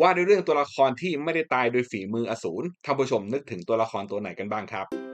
ว่าในเรื่องตัวละครที่ไม่ได้ตายโดยฝีมืออสูรท่านผู้ชมนึกถึงตัวละครตัวไหนกันบ้างครับ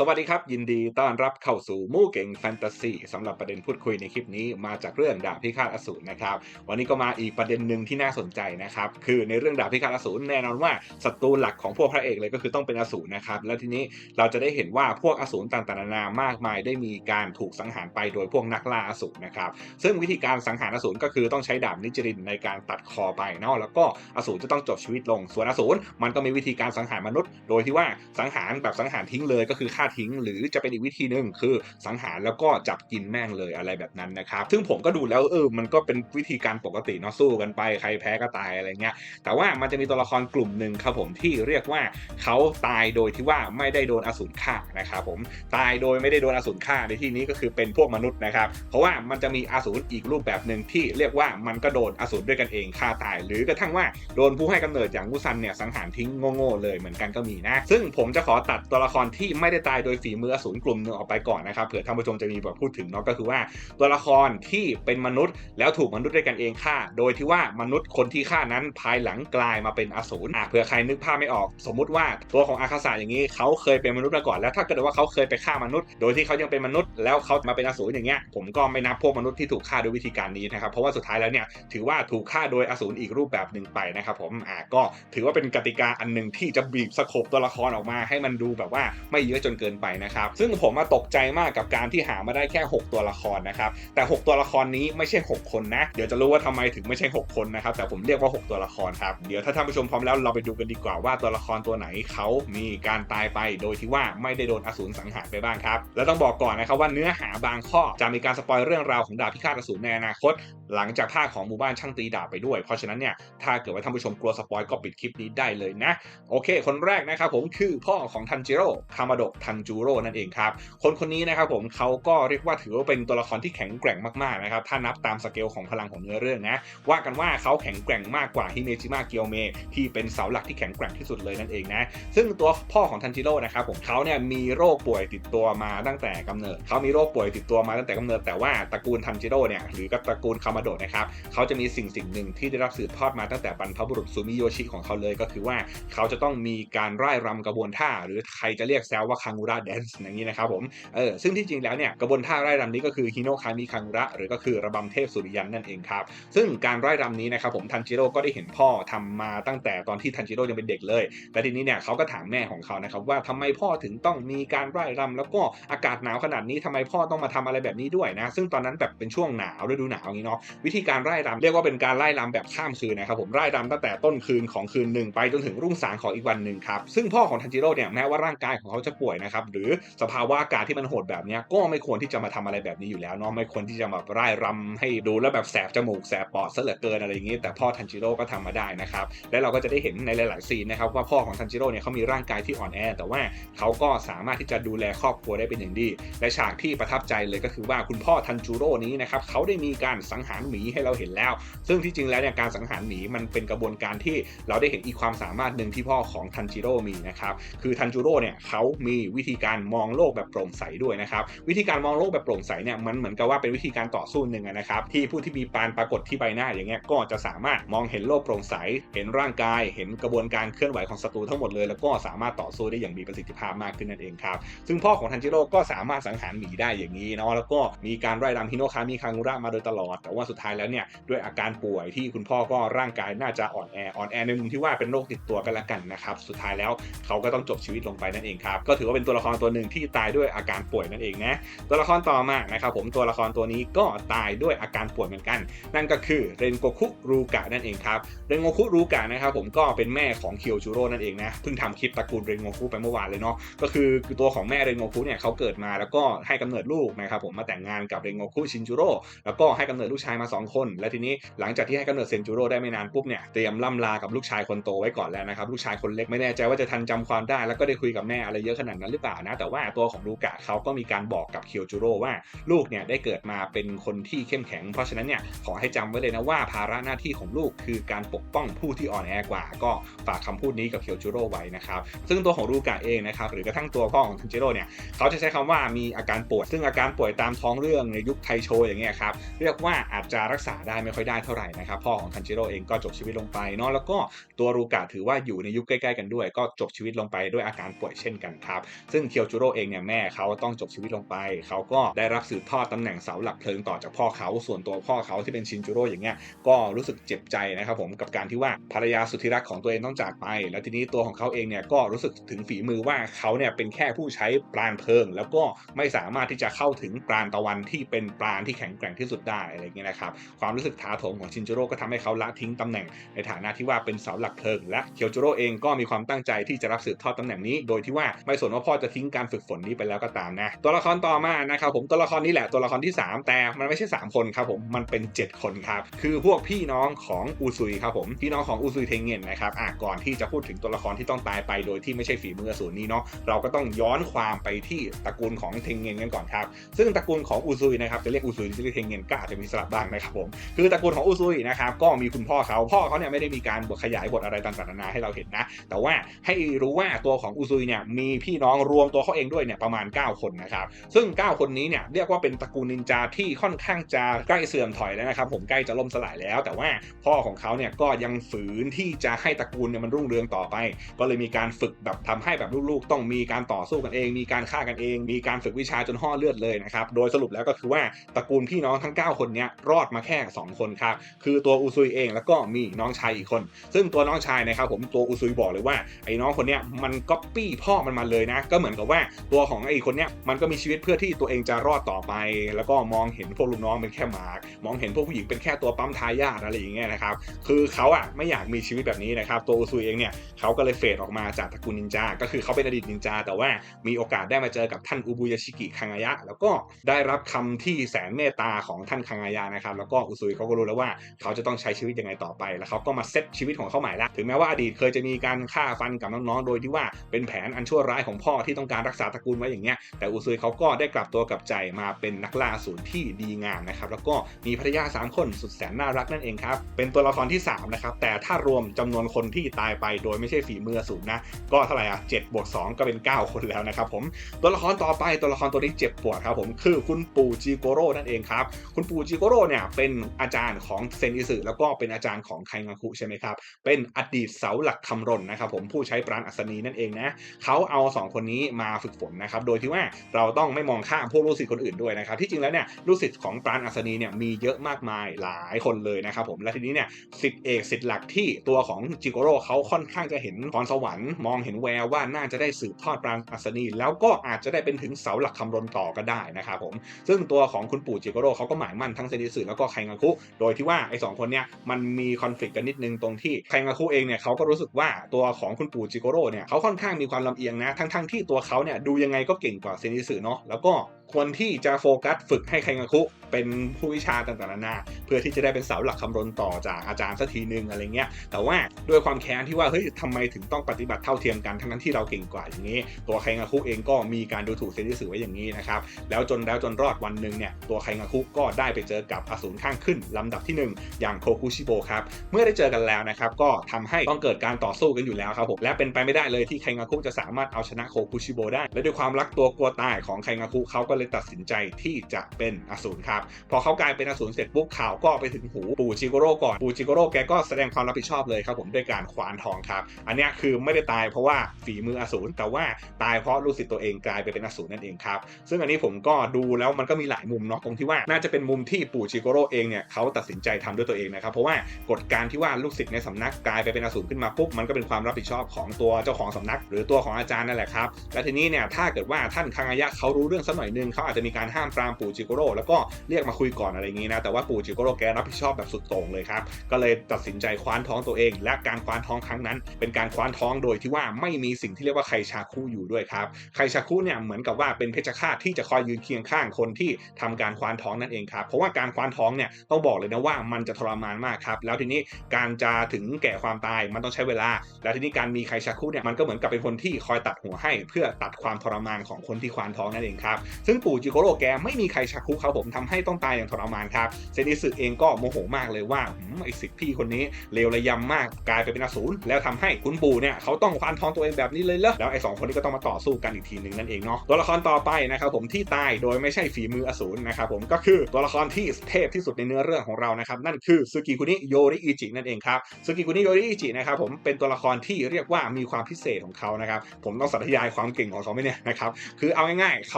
สวัสดีครับ ยินดีต้อนรับเข้าสู่มู่เก่งแฟนตาซีสำหรับประเด็นพูดคุยในคลิปนี้มาจากเรื่องดาบพิฆาตอสูรนะครับ วันนี้ก็มาอีกประเด็นหนึ่งที่น่าสนใจนะครับ คือในเรื่องดาบพิฆาตอสูรแน่นอนว่าศัตรูหลักของพวกพระเอกเลยก็คือต้องเป็นอสูรนะครับ แล้วทีนี้เราจะได้เห็นว่าพวกอสูรต่างๆนานามากมาย ได้มีการถูกสังหารไปโดยพวกนักล่าอสูรนะครับ ซึ่งวิธีการสังหารอสูรก็คือต้องใช้ดาบนิจรินในการตัดคอไปเนาะแล้วก็อสูรจะต้องจบชีวิตลง ส่วนอสูรมันก็มีวิธีการสังหารมนุษย์ โดยที่ว่าสังหารแบบสังหารทิ้งเลยก็คือฆ่าทิ้ง หรือจะเป็นอีกวิธีหนึ่งคือสังหารแล้วก็จับกินแม่งเลยอะไรแบบนั้นนะครับ ซึ่งผมก็ดูแล้วเออมันก็เป็นวิธีการปกติเนาะสู้กันไปใครแพ้ก็ตายอะไรเงี้ยแต่ว่ามันจะมีตัวละครกลุ่มหนึ่งครับผมที่เรียกว่าเขาตายโดยที่ว่าไม่ได้โดนอสูรฆ่านะครับผมตายโดยไม่ได้โดนอสูรฆ่าในที่นี้ก็คือเป็นพวกมนุษย์นะครับเพราะว่ามันจะมีอสูรอีกรูปแบบหนึ่งที่เรียกว่ามันก็โดนอสูรด้วยกันเองฆ่าตาย หรือกระทั่งว่าโดนผู้ให้กำเนิดอย่างมุซันเนี่ยสังหารทิ้งโง่ๆเลยเหมือนกันก็มีนะ ซึ่งผมจะขอตัดตัวละครที่ไม่ได้ตายโดยฝีมืออสูรกลุ่มหนึ่งออกไปก่อนนะครับเผื่อท่านผู้ชมจะมีแบบพูดถึงเนาะก็คือว่าตัวละครที่เป็นมนุษย์ แล้วถูกมนุษย์ด้วยกันเองฆ่า โดยที่ว่ามนุษย์คนที่ฆ่านั้นภายหลังกลายมาเป็นอสูรอะเผื่อใครนึกภาพไม่ออก สมมุติว่าตัวของอาคาสะอย่างนี้เขาเคยเป็นมนุษย์มาก่อนแล้วถ้าเกิดว่าเขาเคยไปฆ่ามนุษย์ โดยที่เขายังเป็นมนุษย์แล้วเขามาเป็นอสูรอย่างเงี้ยผมก็ไม่นับพวกมนุษย์ที่ถูกฆ่าด้วยวิธีการนี้นะครับเพราะว่าสุดท้ายแล้วเนี่ยถือว่าถูกฆ่าโดยอสูรอีกรูปแบบหนึ่งไปนะครับผมอะก็ถือว่าเป็นกติกาอันหนึ่งที่จะบีบสโคปตัวละครออกมาให้มันดูแบบว่าไม่เยอะจนเกินไปนะครับ ซึ่งผมมาตกใจมากกับการที่หามาได้แค่ 6 ตัวละครนะครับ แต่ 6 ตัวละครนี้ไม่ใช่ 6 คนนะ เดี๋ยวจะรู้ว่าทำไมถึงไม่ใช่ 6 คนนะครับ แต่ผมเรียกว่า 6 ตัวละครครับ เดี๋ยวถ้าท่านผู้ชมพร้อมแล้วเราไปดูกันดีกว่าว่าตัวละครตัวไหนเขามีการตายไป โดยที่ว่าไม่ได้โดนอสูรสังหารไปบ้างครับ แล้วต้องบอกก่อนนะครับว่าเนื้อหาบางข้อจะมีการสปอยเรื่องราวของดาบพิฆาตอสูรในอนาคต หลังจากภาคของหมู่บ้านช่างตีดาบไปด้วย เพราะฉะนั้นเนี่ยถ้าเกิดว่าท่านผู้ชมกลัวสปอยก็ปิดคลิปนี้ได้เลยนะ โอเค คนแรกนะครับผมคือพ่อของทันจิโร่คามาโดะทันจูโร่นั่นเองครับ คนคนนี้นะครับผมเขาก็เรียกว่าถือว่าเป็นตัวละครที่แข็งแกร่งมากๆนะครับถ้านับตามสเกลของพลังของเนื้อเรื่องนะว่ากันว่าเขาแข็งแกร่งมากกว่าฮิเมจิมะเกียวเมที่เป็นเสาหลักที่แข็งแกร่งที่สุดเลยนั่นเองนะซึ่งตัวพ่อของทันจิโร่นะครับผมเขาเนี่ยมีโรคป่วยติดตัวมาตั้งแต่กำเนิดเขามีโรคป่วยติดตัวมาตั้งแต่กำเนิดแต่ว่าตระกูลทันจิโร่เนี่ยหรือกับตระกูลคามาโดะนะครับเขาจะมีสิ่งสิ่งหนึ่งที่ได้รับสืบทอดมาตั้งแต่บรรพบุรุษซูมิโยชิของเขาเลยก็คือว่าเขาจะต้องมีการร่ายรำกระบวนท่า หรือใครจะเรียกแซวว่าคังุระแดนซ์อย่างนี้นะครับผมเออซึ่งที่จริงแล้วเนี่ยกระบวนท่าไร่รำนี้ก็คือฮิโนคามิคังระหรือก็คือระบำเทพสุริยันนั่นเองครับซึ่งการไร่รำนี้นะครับผมทันจิโร่ก็ได้เห็นพ่อทำมาตั้งแต่ตอนที่ทันจิโร่ยังเป็นเด็กเลยแต่ทีนี้เนี่ยเขาก็ถามแม่ของเขานะครับว่าทำไมพ่อถึงต้องมีการไร่รำแล้วก็อากาศหนาวขนาดนี้ทำไมพ่อต้องมาทำอะไรแบบนี้ด้วยนะซึ่งตอนนั้นแบบเป็นช่วงหนาวฤดูหนาวอย่างนี้เนาะวิธีการไร่รำเรียกว่าเป็นการไร่รำแบบข้ามคืนนะครับผมไร่รำตั้งแต่ต้นคืนของคืนหนึ่งไปจนถึงรุ่งสางของอีกวันหนึ่งครับซึ่งพ่อของทันจิโร่เนี่ยแม้ว่าร่างกายของเขาจะป่วยนะครับหรือสภาวะอากาศที่มันโหดแบบนี้ก็ไม่ควรที่จะมาทำอะไรแบบนี้อยู่แล้วเนาะไม่ควรที่จะมาร่ายรำให้ดูแล้วแบบแสบจมูกแสบปอดซะเหลือเกินอะไรอย่างนี้ แต่พ่อทันจิโร่ก็ทำมาได้นะครับและเราก็จะได้เห็นในหลาย ๆ ซีนนะครับว่าพ่อของทันจิโร่เนี่ยเขามีร่างกายที่อ่อนแอ แต่ว่าเขาก็สามารถที่จะดูแลครอบครัวได้เป็นอย่างดี และฉากที่ประทับใจเลยก็คือว่าคุณพ่อทันจิโร่นี้นะครับเขาได้มีการสังหารหมีให้เราเห็นแล้ว ซึ่งที่จริงแล้วเนี่ยการสังหารหมีมันเป็นกระบวนการที่เราได้เห็นอีกความสามารถหนึ่งที่พ่อของทันจิโร่มีนะครับคือทันจิโร่เนี่ยเขามีวิธีการมองโลกแบบโปร่งใสด้วยนะครับ วิธีการมองโลกแบบโปร่งใสเนี่ยมันเหมือนกับว่าเป็นวิธีการต่อสู้หนึ่งนะครับที่ผู้ที่มีปานปรากฏที่ใบหน้าอย่างเงี้ยก็จะสามารถมองเห็นโลกโปร่งใส เห็นร่างกาย เห็นกระบวนการเคลื่อนไหวของศัตรูทั้งหมดเลย แล้วก็สามารถต่อสู้ได้อย่างมีประสิทธิภาพมากขึ้นนั่นเองครับซึ่งพ่อของทันจิโร่ก็สามารถสังหารหมีได้อย่างนี้เนาะแล้วก็มีการไล่รำฮิโนคามิคังุระมาโดยตลอด แต่ว่าสุดท้ายแล้วเนี่ยด้วยอาการป่วยที่คุณพ่อก็ร่างกายน่าจะอ่อนแออ่อนแอในมุมที่ว่าเป็นโรคติดตัวกันละกันนะครับสุดท้ายแล้วเขาก็ต้องจบชีวิตลงไปนั่นเองครับก็ถือว่าเป็นตัวละครตัวหนึ่งที่ตายด้วยอาการป่วยนั่นเองนะตัวละครต่อมานะครับผมตัวละครตัวนี้ก็ตายด้วยอาการป่วยเหมือนกัน นั่นก็คือเรนโกคุรูกะนั่นเองครับเรนโกคุรูกะนะครับผมก็เป็นแม่ของเคียวจูโร่นั่นเองนะเพิ่งทำคลิปตระกูลเรนโกคุไปเมื่อวานเลยเนาะก็คือตัวของแม่เรนโกคุเนี่ยเขาเกิดมาแล้วก็ให้กำเนิดลูกนะครับผมมาแต่งงานกับเรนโกคุชินจูโร่แล้วก็ให้กำเนิดลูกชายมา 2 คน และทีนี้หลังจากที่ให้กำเนิดเซนจูโร่ได้ไม่นานปุ๊บเนี่ยเตรียมล่ำลากับลูกชายคนโตไว้ก่อนแล้วนะครับลูกชายคนเล็กไม่แน่ใจว่าจะทันจำความได้แล้วก็ได้คุยกับแม่อะไรเยอะขนาดนั้นหรือรือเปล่านะ แต่ว่าตัวของลูกะเขาก็มีการบอกกับเคียวจูโร่ว่าลูกเนี่ยได้เกิดมาเป็นคนที่เข้มแข็ง เพราะฉะนั้นเนี่ยขอให้จำไว้เลยนะว่าภาระหน้าที่ของลูกคือการปกป้องผู้ที่อ่อนแอกว่า ก็ฝากคำพูดนี้กับเคียวจูโร่ไว้นะครับซึ่งตัวของลูกะเองนะครับหรือกระทั่งตัวพ่อของทันจิโร่เนี่ยเขาจะใช้คำว่ามีอาการป่วยซึ่งอาการป่วยตามท้องเรื่องในยุคไทโชอย่างเงี้ยครับเรียกว่าอาจจะรักษาได้ไม่ค่อยได้เท่าไหร่นะครับพ่อของทันจิโร่เองก็จบชีวิตลงไปเนาะแล้วก็ตัวลูกะถือว่าอยู่ในยุคใกล้ๆกันด้วย ก็จบชีวิตลงไปด้วยอาการป่วยเช่นกันครับซึ่งเคียวจูโร่เองเนี่ยแม่เขาต้องจบชีวิตลงไป เขาก็ได้รับสืบทอดตำแหน่งเสาหลักเพลิงต่อจากพ่อเขาส่วนตัวพ่อเขาที่เป็นชินจูโร่อย่างเงี้ยก็รู้สึกเจ็บใจนะครับผมกับการที่ว่าภรรยาสุดที่รักของตัวเองต้องจากไป แล้วทีนี้ตัวของเขาเองเนี่ยก็รู้สึกถึงฝีมือว่าเขาเนี่ยเป็นแค่ผู้ใช้ปราณเพลิง แล้วก็ไม่สามารถที่จะเข้าถึงปราณตะวันที่เป็นปราณที่แข็งแกร่งที่สุดได้อะไรเงี้ยนะครับความรู้สึกท้าโถของชินจูโร่ก็ทำให้เขาละทิ้งตำแหน่ง ในฐานะที่ว่าเป็นเสาหลักเพลิง และเคียวจูโร่เองก็มีความตั้งใจที่จะรับสืบทอดตำแหน่งนี้ โดยที่ว่าไม่สนว่าพ่อจะทิ้งการฝึกฝนนี้ไปแล้วก็ตามนะ ตัวละครต่อมานะครับผมตัวละครนี้แหละตัวละครที่ 3 แต่มันไม่ใช่ 3 คนครับผมมันเป็น 7 คนครับคือพวกพี่น้องของอูซุยครับผมพี่น้องของอูซุยเทงเงินนะครับอะก่อนที่จะพูดถึงตัวละครที่ต้องตายไปโดยที่ไม่ใช่ฝีมืออสูรนี้เนาะเราก็ต้องย้อนความไปที่ตระกูลของเทงเงินกันก่อนครับซึ่งตระกูลของอูซุยนะครับจะเรียกอูซุยหรือจะเรียกเทงเงินก็อาจจะมีสลับบ้างนะครับผมคือตระกูลของอูซุยนะครับก็มีคุณพ่อเขาพ่อเขาเนี่ยไม่ได้มีการบทขยายบทอะไรต่างๆนานาให้เราเห็นนะ แต่ว่าให้รู้ว่าตัวของอูซุยเนี่ยมีพี่น้องรวมตัวเขาเองด้วยเนี่ยประมาณ 9 คนนะครับ ซึ่ง 9 คนนี้เนี่ยเรียกว่าเป็นตระกูลนินจาที่ค่อนข้างจะใกล้เสื่อมถอยแล้วนะครับ ผมใกล้จะล่มสลายแล้ว แต่ว่าพ่อของเขาเนี่ยก็ยังฝืนที่จะให้ตระกูลเนี่ยมันรุ่งเรืองต่อไป ก็เลยมีการฝึกแบบทำให้แบบลูกๆ ต้องมีการต่อสู้กันเอง มีการฆ่ากันเอง มีการฝึกวิชาจนห่อเลือดเลยนะครับ โดยสรุปแล้วก็คือว่าตระกูลพี่น้องทั้ง 9 คนเนี้ยรอดมาแค่ 2 คนครับ คือตัวอูซุยเองแล้วก็มีน้องชายอีกคน ซึ่งตัวน้องชายนะครับผมตัวอูซุยบอกเลยว่าไอ้น้องคนเนี้ยมันก๊อปปี้พ่อมันมาเลยนะก็เหมือนกับว่าตัวของไอ้คนเนี้ยมันก็มีชีวิตเพื่อที่ตัวเองจะรอดต่อไป แล้วก็มองเห็นพวกลูกน้องเป็นแค่หมาก มองเห็นพวกผู้หญิงเป็นแค่ตัวปั๊มทายาทอะไรอย่างเงี้ยนะครับ คือเขาอะไม่อยากมีชีวิตแบบนี้นะครับ ตัวอูซุยเองเนี่ยเขาก็เลยเฟดออกมาจากตระกูลนินจา ก็คือเขาเป็นอดีตนินจา แต่ว่ามีโอกาสได้มาเจอกับท่านอุบุยาชิกิคังายะ แล้วก็ได้รับคำที่แสนเมตตาของท่านคังายะนะครับ แล้วก็อุซุยเขาก็รู้แล้วว่าเขาจะต้องใช้ชีวิตยังไงต่อไป แล้วเขาก็มาเซตชีวิตของเขาใหม่ละ ถึงแม้ว่าอดีตเคยจะมีการฆ่าฟันกับน้องๆ โดยที่ว่าเป็นแผนอันชั่วร้ายของพ่อที่ต้องการรักษาตระกูลไว้อย่างเงี้ยแต่อุซุยเขาก็ได้กลับตัวกลับใจมาเป็นนักล่าอสูรที่ดีงามนะครับแล้วก็มีภรรยา3คนสุดแสนน่ารักนั่นเองครับเป็นตัวละครที่3นะครับแต่ถ้ารวมจำนวนคนที่ตายไปโดยไม่ใช่ฝีมืออสูรนะก็เท่าไหร่อะ7บวก2ก็เป็น 9 คนแล้วนะครับผมตัวละครต่อไปตัวละครตัวนี้เจ็บปวดครับผมคือคุณปู่จิโกโร่นั่นเองครับคุณปู่จิโกโร่เนี่ยเป็นอาจารย์ของเซนอิสึแล้วก็เป็นอาจารย์ของไคงาคุใช่ไหมครับเป็นอดีตเสาหลักคำรนนะครับผมผู้ใช้ปราณอัศนีนั่นเองนะเขาเอา 2 คนนี้มาฝึกฝนนะครับ โดยที่ว่าเราต้องไม่มองข้ามพวกลูกศิษย์คนอื่นด้วยนะครับ ที่จริงแล้วเนี่ยลูกศิษย์ของปราณอัศนีเนี่ยมีเยอะมากมายหลายคนเลยนะครับผม และทีนี้เนี่ยศิษย์เอกศิษย์หลักที่ตัวของจิโกโร่เขาค่อนข้างจะเห็นพรสวรรค์มองเห็นแววว่าน่าจะได้สืบทอดปราณอัศนี แล้วก็อาจจะได้เป็นถึงเสาหลักคำรนต่อก็ได้นะครับผม ซึ่งตัวของคุณปู่จิโกโร่เขาก็หมายมั่นทั้งเซนิสึแล้วก็ไคงาคุ โดยที่ว่าไอ้สองคนเนี่ยมันมีคอนฟ lict กันนิดนึงตรงที่ไคงาคุเองเนี่ยเขาก็รู้สึกว่าตัวของคุณปู่จิโกโร่เนี่ยเขาค่อนข้างมีความลำเอียงนะทั้งๆทที่ตัวเขาเนี่ยดูยังไงก็เก่งกว่าเซนิสึเนาะแล้วก็ ควรที่จะโฟกัสฝึกให้ไคงาคุเป็นผู้วิชาต่างๆนานาเพื่อที่จะได้เป็นเสาหลักคำรนต่อจากอาจารย์สักทีนึงอะไรเงี้ย แต่ว่าด้วยความแค้นที่ว่าเฮ้ยทำไมถึงต้องปฏิบัติเท่าเทียมกันทั้งนั้นที่เราเก่งกว่าอย่างนี้ ตัวไคงาคุเองก็มีการดูถูกเซนิสึไว้อย่างนี้นะครับแล้วจนแล้วจนรอดวันหนึ่งเนี่ยตัวไคงาคุก็ได้ไปเจอกับอสูรข้างขึ้นลำดับที่ 1 อย่างโคคุชิโบครับเมื่อได้เจอกันแล้วนะครับก็ทำให้ต้องเกิดการต่อสู้กันอยู่แล้วครับผมและเป็นไปไม่ได้เลยที่ไคงาคุจะสามารถเอาชนะโคคุชิโบได้และด้วยความรักตัวกลัวตายของไคงาคุเขาก็เลยตัดสินใจที่จะเป็นอสูรครับ พอเขากลายเป็นอสูรเสร็จปุ๊บข่าวก็ไปถึงหูปู่จิโกโร่ก่อนปู่จิโกโร่แกก็แสดงความรับผิดชอบเลยครับผมด้วยการควานทองครับ อันนี้คือไม่ได้ตายเพราะว่าฝีมืออสูรแต่ว่าตายเพราะลูกศิษย์ตัวเองกลายไปเป็นอสูรนั่นเองครับ ซึ่งอันนี้ผมก็ดูแล้วมันก็มีหลายมุมเนาะตรงที่ว่าน่าจะเป็นมุมที่ปู่จิโกโร่เองเนี่ยเขาตัดสินใจทำด้วยตัวเองนะครับเพราะว่ากฎการที่ว่าลูกศิษย์ในสำนักกลายไปเป็นอสูรขึ้นมาปุ๊บมันก็เป็นความรับผิดชอบของตัวเจ้าของสำนัก หรือตัวของอาจารย์นั่นแหละครับและทีนี้เนี่ยถ้าเกิดว่าท่านคังอายะเขารู้เรื่องสักหน่อยนึงงเขาอาจจะมีการห้ามปรามปู่จิโกโร่แล้วก็เรียกมาคุยก่อนอะไรอย่างนี้นะแต่ว่าปู่จิโกโร่แกรับผิดชอบแบบสุดโต่งเลยครับก็เลยตัดสินใจคว้านท้องตัวเอง และการคว้านท้องครั้งนั้น เป็นการคว้านท้องโดยที่ว่าไม่มีสิ่งที่เรียกว่าไคชาคุอยู่ด้วยครับไคชาคุเนี่ยเหมือนกับว่าเป็นเพชฌฆาตที่จะคอยยืนเคียงข้างคนที่ทำการคว้านท้องนั่นเองครับเพราะว่าการคว้านท้องเนี่ยต้องบอกเลยนะว่ามันจะทรมานมากครับแล้วทีนี้การจะถึงแก่ความตายมันต้องใช้เวลา แล้วทีนี้การมีไคชาคุเนี่ยมันก็เหมือนกับเป็นคนที่คอยตัดหัวให้ เพื่อตัดความทรมานของคนที่ควานท้องนั่นเองครับซึ่งปู่จิโกโร่แกไม่มีไครชาคุครับผมทำให้ต้องตายอย่างทรมานครับเซนิสึเองก็โมโหมากเลยว่าไอสิทธิ์พี่คนนี้เลวระยำมากกลายไปเป็นอสูรแล้วทำให้คุณปู่เนี่ยเขาต้องควานท้องตัวเองแบบนี้เลยเหรอแล้วไอสองคนนี้ก็ต้องมาต่อสู้กันอีกทีหนึ่งนั่นเองเนาะตัวละครต่อไปนะครับผมที่ตายโดยไม่ใช่ฝีมืออสูรนะครับผมก็คือตัวละครที่เทพที่สุดในเนื้อเรื่องของเรานะครับนั่นคือซึกิคุนิโยริอิจินั่นเองครับซึกิคุนิโยริอิจินะครับผมเป็นตัวละครที่เรียกว่ามีความพิเศษของเขานะครับผมต้องสาธยายความเก่งของเขาไหมเนี่ยนะครับคือเอาง่ายๆเข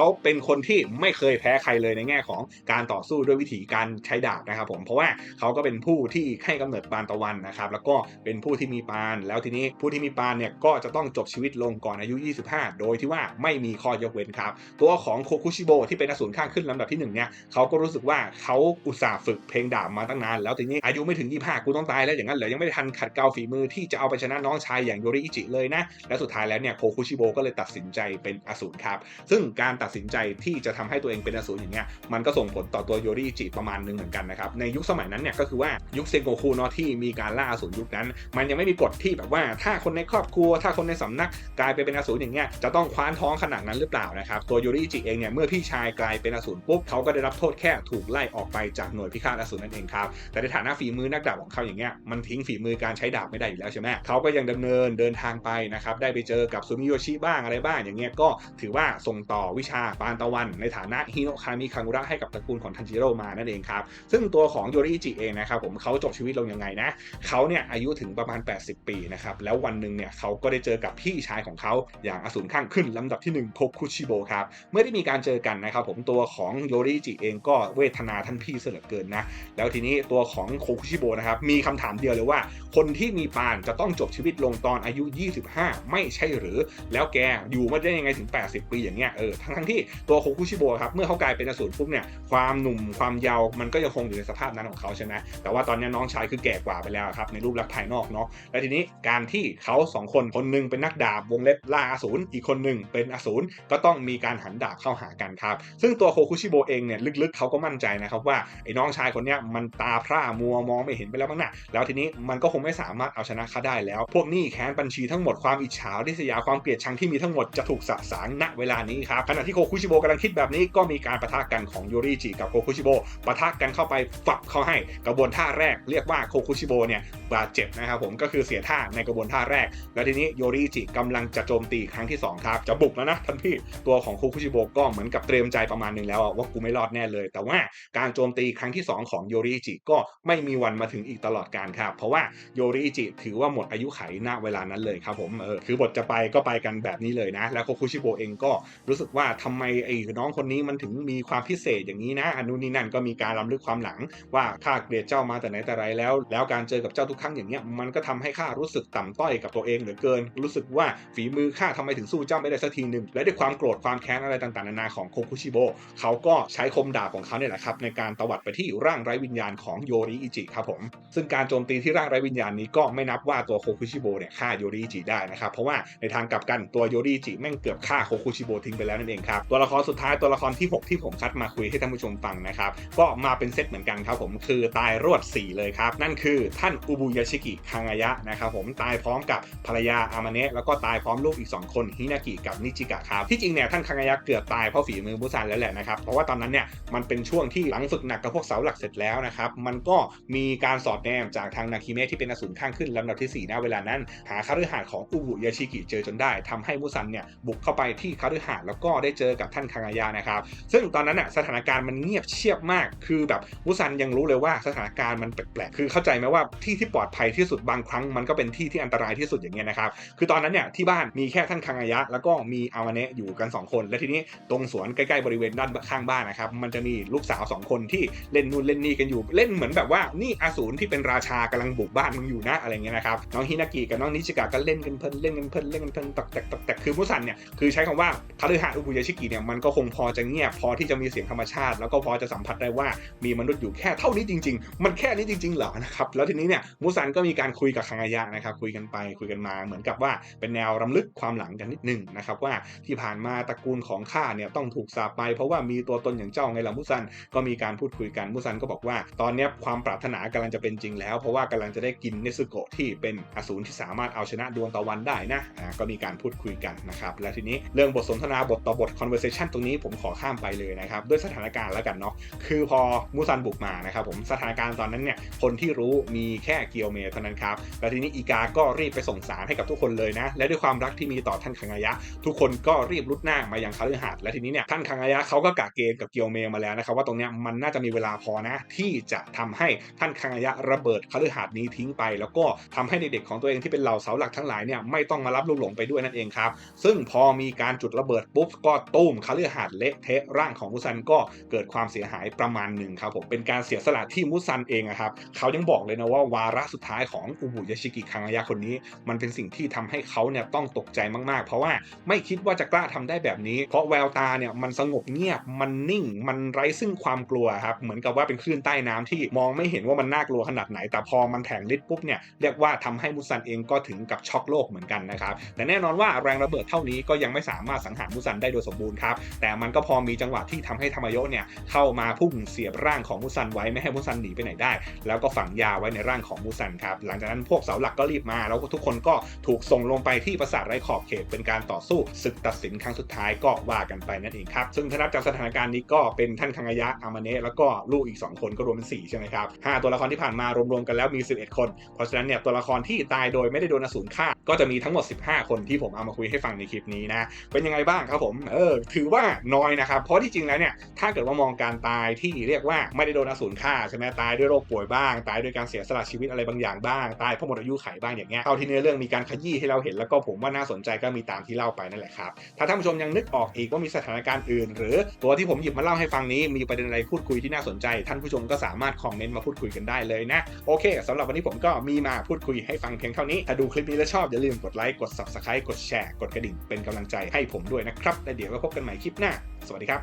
าเป็นคนทไม่เคยแพ้ใครเลยในแง่ของการต่อสู้ด้วยวิธีการใช้ดาบนะครับผมเพราะว่าเขาก็เป็นผู้ที่ให้กำเนิดปานตะวันนะครับแล้วก็เป็นผู้ที่มีปาน แล้วทีนี้ผู้ที่มีปานเนี่ยก็จะต้องจบชีวิตลงก่อนอายุ 25 โดยที่ว่าไม่มีข้อยกเว้นครับ ตัวของโคคุชิโบที่เป็นอสูรข้างขึ้นลำดับที่หนึ่งเนี่ยเขาก็รู้สึกว่าเขาอุตส่าห์ฝึกเพลงดาบมาตั้งนาน แล้วทีนี้อายุไม่ถึง 25 กูต้องตายแล้วอย่างนั้นเหรอยังไม่ได้ทันขัดเกลาฝีมือที่จะเอาไปชนะน้องชายอย่างโยริอิจิเลยนะและสุดท้ายแล้วเนี่ยโคคุชิโบก็เลยตัดสินใจเป็นอสูรครับซึ่งการตัดสินใจที่จะทำให้ตัวเองเป็นอสูรอย่างเงี้ยมันก็ส่งผลต่อตัวโยริจิประมาณนึงเหมือนกันนะครับในยุคสมัยนั้นเนี่ยก็คือว่ายุคเซนโกคุเนาะที่มีการล่าอสูรยุคนั้น มันยังไม่มีกฎที่แบบว่าถ้าคนในครอบครัว ถ้าคนในสำนักกลายไปเป็นอสูรอย่างเงี้ยจะต้องคว้านท้องขนาดนั้นหรือเปล่านะครับตัวโยริจิเองเนี่ยเมื่อพี่ชายกลายเป็นอสูรปุ๊บเขาก็ได้รับโทษแค่ถูกไล่ออกไปจากหน่วยพิฆาตอสูรนั่นเองครับแต่ในฐานะฝีมือนักดาบของเขาอย่างเงี้ยมันทิ้งฝีมือการใช้ดาบไม่ได้อยู่แล้วใช่ไหมเขาก็ยังดำเนินเดินทางไปนะครับได้ไปเจอกับซูมิโยชิบ้างอะไรบ้างอย่างเงี้ยก็ถือว่าส่งต่อวิชาปานตะวันในฐานะฮิโนคามิคังุระให้กับตระกูลของทันจิโร่มานั่นเองครับ ซึ่งตัวของโยริอิจิเองนะครับผมเขาจบชีวิตลงยังไงนะเขาเนี่ยอายุถึงประมาณ 80 ปีนะครับ แล้ววันหนึ่งเนี่ยเขาก็ได้เจอกับพี่ชายของเขาอย่างอสูรข้างขึ้นลำดับที่1โคคุชิโบครับ เมื่อได้มีการเจอกันนะครับผมตัวของโยริอิจิเองก็เวทนาท่านพี่เสยเหลือเกินนะ แล้วทีนี้ตัวของโคคุชิโบนะครับมีคำถามเดียวเลยว่า คนที่มีปานจะต้องจบชีวิตลงตอนอายุ 25 ไม่ใช่หรือ แล้วแกอยู่มาได้ยังไงถึง 80 ปีอย่างเงี้ยเออทั้งที่ตัวโคคุชิโบครับเมื่อเขากลายเป็นอสูรปุ๊บเนี่ยความหนุ่มความเยาว์มันก็ยังคงอยู่ในสภาพนั้นของเขาใช่ไหมแต่ว่าตอนนี้น้องชายคือแก่กว่าไปแล้วครับในรูปลักษณ์ภายนอกเนาะและทีนี้การที่เขาสองคนคนหนึงเป็นนักดาบวงเล็บล่าอสูรอีกคนหนึ่งเป็นอสูรก็ต้องมีการหันดาบเข้าหากันครับ ซึ่งตัวโคคุชิโบเองเนี่ยลึกๆเขาก็มั่นใจนะครับว่าไอ้น้องชายคนนี้มันตาพร่ามัวมองไม่เห็นไปแล้วมั้งนะแล้วทีนี้มันก็คงไม่สามารถเอาชนะเขาได้แล้ว พวกนี้แค้นบัญชีทั้งหมดความอิจฉาริษยาความเกลียดชังที่มีทั้งหมดจะถูกสะสางณเวลานี้ครับขณะที่โคคุชิโบกำลังคิดแบบนี้ก็มีการประทะกันของโยริจิกับโคคุชิโบปะทะกันเข้าไปฝับเขาให้กระบวนท่าแรกเรียกว่าโคคุชิโบเนี่ยบาดเจ็บนะครับผมก็คือเสียท่าในกระบวนท่าแรก แล้วทีนี้โยริจิกำลังจะโจมตีครั้งที่สองครับ จะบุกแล้วนะท่านพี่ตัวของโคคุชิโบก็เหมือนกับเตรียมใจประมาณหนึงแล้วว่ากูไม่รอดแน่เลย แต่ว่าการโจมตีครั้งที่สองของโยริจิก็ไม่มีวันมาถึงอีกตลอดการครับเพราะว่าโยริจิถือว่าหมดอายุไขณเวลานั้นเลยครับผมเออคือบทจะไปก็ไปกันแบบนี้เลยนะ แล้วโคคุชิโบเองก็รู้สึกว่าทำไมไอ้น้องคนนี้มันถึงมีความพิเศษอย่างนี้นะอนุนี่นั่นก็มีการล้ำลึกความหลังว่าข้าเกลียดเจ้ามาแต่ไหนแต่ไรแล้ว แล้วการเจอกับเจ้าทุกครั้งอย่างเงี้ยมันก็ทำให้ข้ารู้สึกต่ำต้อยกับตัวเองเหลือเกิน รู้สึกว่าฝีมือข้าทำไมถึงสู้เจ้าไม่ได้สักทีหนึ่งและด้วยความโกรธความแค้นอะไรต่างๆนานาของโคคุชิโบเขาก็ใช้คมดาบของเขาเนี่ยแหละครับในการตวัดไปที่ร่างไร้วิญญาณของโยริอิจิครับผมซึ่งการโจมตีที่ร่างไร้วิญญาณนี้ก็ไม่นับว่าตัวโคคุชิโบเนี่ยฆ่าโยริอิจิได้นะครับเพราะว่าในทางกลับกันตัวโยริอิจิแม่งเกือบฆ่าโคคุชิโบทิ้งไปแล้วนั่นเองครับตัวละครสุดท้ายตัวละครที่ 6 ที่ผมคัดมาคุยให้ท่านผู้ชมฟังนะครับ ก็มาเป็นเซตเหมือนกันครับผมคือตายรวด 4 เลยครับ นั่นคือท่านอุบุยาชิกิคังอายะนะครับผมตายพร้อมกับภรรยาอามาเนะแล้วก็ตายพร้อมลูกอีก 2 คนฮินากิกับนิจิกะครับที่จริงเนี่ยท่านคังอายะเกือบตายเพราะฝีมือบุซันแล้วแหละนะครับเพราะว่าตอนนั้นเนี่ยมันเป็นช่วงที่หลังฝึกหนักกับพวกเสาหลักเสร็จแล้วนะครับมันก็มีการสอดแนมจากทางนาคิเมะที่เป็นอสูรข้างขึ้นลำดับที่4ณเวลานั้น หาคฤหาสน์ของอุบุยาชิกิเจอจนได้ทำให้มุซันเนี่ยบุกเข้าไปที่คฤหาสน์แล้วก็ได้เจอกับท่านคังอายะนะครับ ซึ่งตอนนั้นน่ะสถานการณ์มันเงียบเชียบมาก คือแบบมุซันยังรู้เลยว่าสถานการณ์มันแปลกๆ คือเข้าใจไหมว่าที่ที่ปลอดภัยที่สุดบางครั้งมันก็เป็นที่ที่อันตรายที่สุดอย่างเงี้ยนะครับ คือตอนนั้นเนี่ยที่บ้านมีแค่ท่านคังอายะ แล้วก็มีอาวาเนะอยู่กัน 2 คน และทีนี้ตรงสวนใกล้ๆบริเวณด้านข้างบ้านนะครับ มันจะมีลูกสาว 2 คนที่เล่นนู่นเล่นนี่กันอยู่ เล่นเหมือนแบบว่านี่อสูรที่เป็นราชากำลังบุกบ้านมึงอยู่นะอะไรเงี้ยนะครับ น้องฮินากิกับน้องนิชิกะก็เล่นกันเพลินเล่นกันเพลินเล่นกันเพลินตกแตกตกแตกคือมุซันเนี่ยคือใช้คำว่าคาฤหาสน์อุบุยาชิกิเนี่ยมันก็คงพอจะเงียบพอที่จะมีเสียงธรรมชาติ แล้วก็พอจะสัมผัสได้ว่ามีมนุษย์อยู่แค่เท่านี้จริง ๆ มันแค่นี้จริง ๆ เหรอนะครับแล้วทีนี้เนี่ยมูซันก็มีการคุยกับคังอายะนะครับคุยกันไปคุยกันมาเหมือนกับว่าเป็นแนวรำลึกความหลังกันนิดนึงนะครับว่าที่ผ่านมาตระกูลของข้าเนี่ยต้องถูกสาปไป เพราะว่ามีตัวตนอย่างเจ้าไงล่ะมูซันก็มีการพูดคุยกันมูซันก็บอกว่า ตอนนี้ความปรารถนากำลังจะเป็นจริงแล้ว เพราะว่ากำลังจะได้กินเนซึโกะที่เป็นอสูรที่สามารถเอาชนะดวงตะวันได้นะก็มีการพูดคุยกันนะครับและทีนี้เรื่องบทสนทนาบทต่อบท conversation ตรงนี้ผมขอข้ามไปเลยนะครับด้วยสถานการณ์แล้วกันเนาะคือพอมูซันบุกมานะครับผมสถานการณ์ตอนนั้นเนี่ยคนที่รู้มีแค่เกียวเมเท่านั้นครับและทีนี้อีกาก็รีบไปส่งสารให้กับทุกคนเลยนะและด้วยความรักที่มีต่อท่านคังอายะ ทุกคนก็รีบรุดหน้ามายังคฤหาสน์และทีนี้เนี่ยท่านคังอายะเขาก็กะเกณฑ์กับเกียวเมมาแล้วนะครับว่าตรงเนี้ยมันน่าจะมีเวลาพอนะ ที่จะทำให้ท่านคังอายะระเบิดคฤหาสน์นี้ทิ้งไป แล้วก็ทำให้เด็กๆของตัวเองที่เป็นเหล่าเสาหลักทั้งหลายเนี่ยไม่ต้องมารับลูกหลงไปด้วยนั่นเองครับซึ่งพอมีการจุดระเบิดปุ๊บก็ตุ้มคฤหาสน์เละเทะร่างของมุซันก็เกิดความเสียหายประมาณหนึ่งครับผมเป็นการเสียสละที่มุซันเองอะครับเขายังบอกเลยนะว่าวาระสุดท้ายของอุบุยาชิกิคังอายะคนนี้ มันเป็นสิ่งที่ทำให้เขาเนี่ยต้องตกใจมากๆ เพราะว่าไม่คิดว่าจะกล้าทำได้แบบนี้ เพราะแววตาเนี่ยมันสงบเงียบมันนิ่ง มันไร้ซึ่งความกลัวครับเหมือนกับว่าเป็นคลื่นใต้น้ำที่มองไม่เห็นว่ามันน่ากลัวขนาดไหน แต่พอมันแผงฤทธิ์ปุ๊บเนี่ยเรียกว่าทำให้มุซันเองก็ถึงกับช็อกโลกเหมือนกันนะครับแต่แน่นอนว่าแรงระเบิดเท่านี้ก็ยังไม่สามารถสังหารมุซันได้โดยสมบูรณ์ครับแต่มันก็พอมีจังหวะที่ทำให้ธรรมโยะเนี่ยเข้ามาพุ่งเสียบร่างของมุซันไว้ไม่ให้มุซันหนีไปไหนได้ แล้วก็ฝังยาไว้ในร่างของมุซันครับหลังจากนั้นพวกเสาหลักก็รีบมาแล้วทุกคนก็ถูกส่งลงไปที่ปราสาทไร้ขอบเขตเป็นการต่อสู้ศึกตัดสินครั้งสุดท้ายก็ว่ากันไปนั่นเองครับซึ่งถ้านับจากสถานการณ์นี้ก็เป็นท่านคังยะอามาเนะแล้วก็ลูกอีก 2 คนก็รวมเป็น4ใช่ไหมครับห้าตัวละครที่ผ่านมารวมๆกันแล้วมี 11 คน เพราะฉะนั้นเนี่ยตัวละครที่ตายโดยไม่ได้โดนอสูรฆ่าก็จะมีทั้งหมด 15 คนที่ผมเอามาคุยให้ฟังในคลิปนี้นะ เป็นยังไงบ้างครับผมเออถือว่าน้อยนะครับ เพราะที่จริงแล้วเนี่ยถ้าเกิดว่ามองการตายที่เรียกว่าไม่ได้โดนอสูรฆ่าใช่ไหมตายด้วยโรคป่วยบ้าง ตายด้วยการเสียสละชีวิตอะไรบางอย่างบ้าง ตายเพราะหมดอายุไขบ้างอย่างเงี้ยเท่าที่เนื้อเรื่องมีการขยี้ให้เราเห็นแล้วก็ผมว่าน่าสนใจก็มีตามที่เล่าไปนั่นแหละครับถ้าท่านผู้ชมยังนึกออกอีกว่ามีสถานการณ์อื่น หรือตัวที่ผมหยิบมาเล่าให้ฟังนี้มีประเด็นอะไรพูดคุยที่น่าสนใจ ท่านผู้ชมก็สามารถคอมเมนต์มาพูดคุยกันได้เลยนะโอเคสำหรับวันนี้ผมก็มีมาพูดคุยให้ฟังเพียงเท่านี้ถ้าดูคลิปนี้แล้วชอบอย่าลืมกดไลค์กด subscribe กดแชร์กดกระดิ่งเป็นกำลังใจให้ผมด้วยนะครับ และเดี๋ยวไว้พบกันใหม่คลิปหน้า สวัสดีครับ